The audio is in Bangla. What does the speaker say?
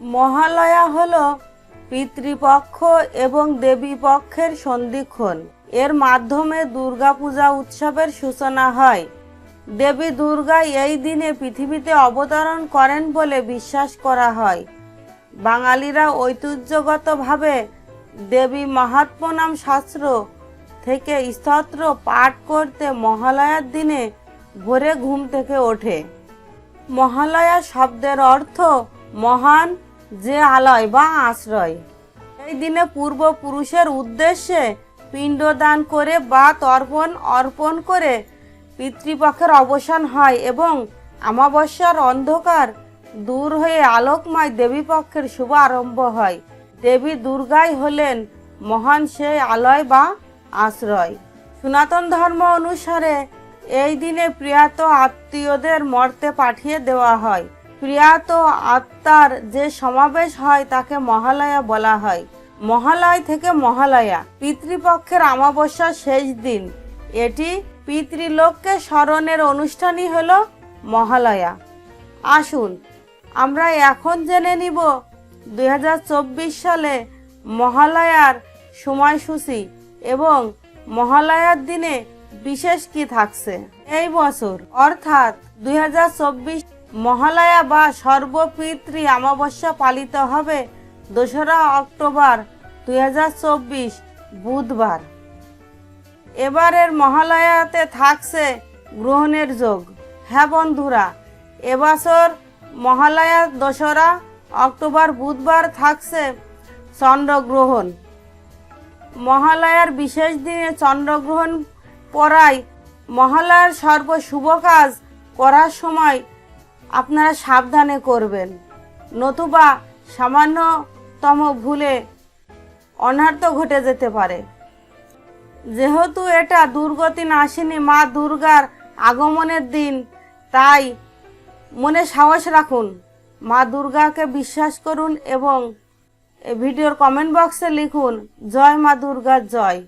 মহালয়া হল পিতৃপক্ষ এবং দেবী পক্ষের সন্ধিক্ষণ। এর মাধ্যমে দুর্গাপূজা উৎসবের সূচনা হয়। দেবী দুর্গা এই দিনে পৃথিবীতে অবতরণ করেন বলে বিশ্বাস করা হয়। বাঙালিরা ঐতিহ্যগতভাবে দেবী মাহাত্ম নাম শাস্ত্র থেকে স্তোত্র পাঠ করতে মহালয়ার দিনে ভোরে ঘুম থেকে ওঠে। মহালয়া শব্দের অর্থ মহান যে আলয় বা আশ্রয়। এই দিনে পূর্বপুরুষের উদ্দেশ্যে পিণ্ডদান করে বা তর্পণ অর্পণ করে পিতৃপক্ষের অবসান হয় এবং অমাবস্যার অন্ধকার দূর হয়ে আলোকময় দেবীপক্ষের শুভ আরম্ভ হয়। দেবী দুর্গাই হলেন মহান সেই আলয় বা আশ্রয়। সনাতন ধর্ম অনুসারে এই দিনে প্রিয়াত আত্মীয়দের মর্তে পাঠিয়ে দেওয়া হয়। প্রিয়াত আত্মার যে সমাবেশ হয় তাকে মহালয়া বলা হয়। মহালয় থেকে মহালয়া, পিতৃপক্ষের অমাবস্যার শেষ দিন। এটি পিতৃলোককে স্মরণের অনুষ্ঠানই হল মহালয়া। আসুন, আমরা এখন জেনে নিব দুই হাজার চব্বিশ সালে মহালয়ার সময়সূচি এবং মহালয়ার দিনে বিশেষ কি থাকছে। এই বছর, অর্থাৎ দুই হাজার চব্বিশ মহালয়া বা সর্বপিতৃ অমাবস্যা পালিত হবে দোসরা অক্টোবর দুই হাজার চব্বিশ বুধবার। এবারের মহালয়াতে থাকছে গ্রহণের যোগ। হ্যাঁ বন্ধুরা, এবছর মহালয়া দোসরা অক্টোবর বুধবার থাকছে চন্দ্রগ্রহণ। মহালয়ার বিশেষ দিনে চন্দ্রগ্রহণ পড়ায় মহালয়ার সর্ব শুভ কাজ করার সময় আপনারা সাবধানে করবেন। নতুবা সামান্যতম ভুলে অনার্থ ঘটে যেতে পারে। যেহেতু এটা দুর্গতি নাশিনী মা দুর্গার আগমনের দিন, তাই মনে সাহস রাখুন। মা দুর্গাকে বিশ্বাস করুন এবং ভিডিওর কমেন্ট বক্সে লিখুন, জয় মা দুর্গার জয়।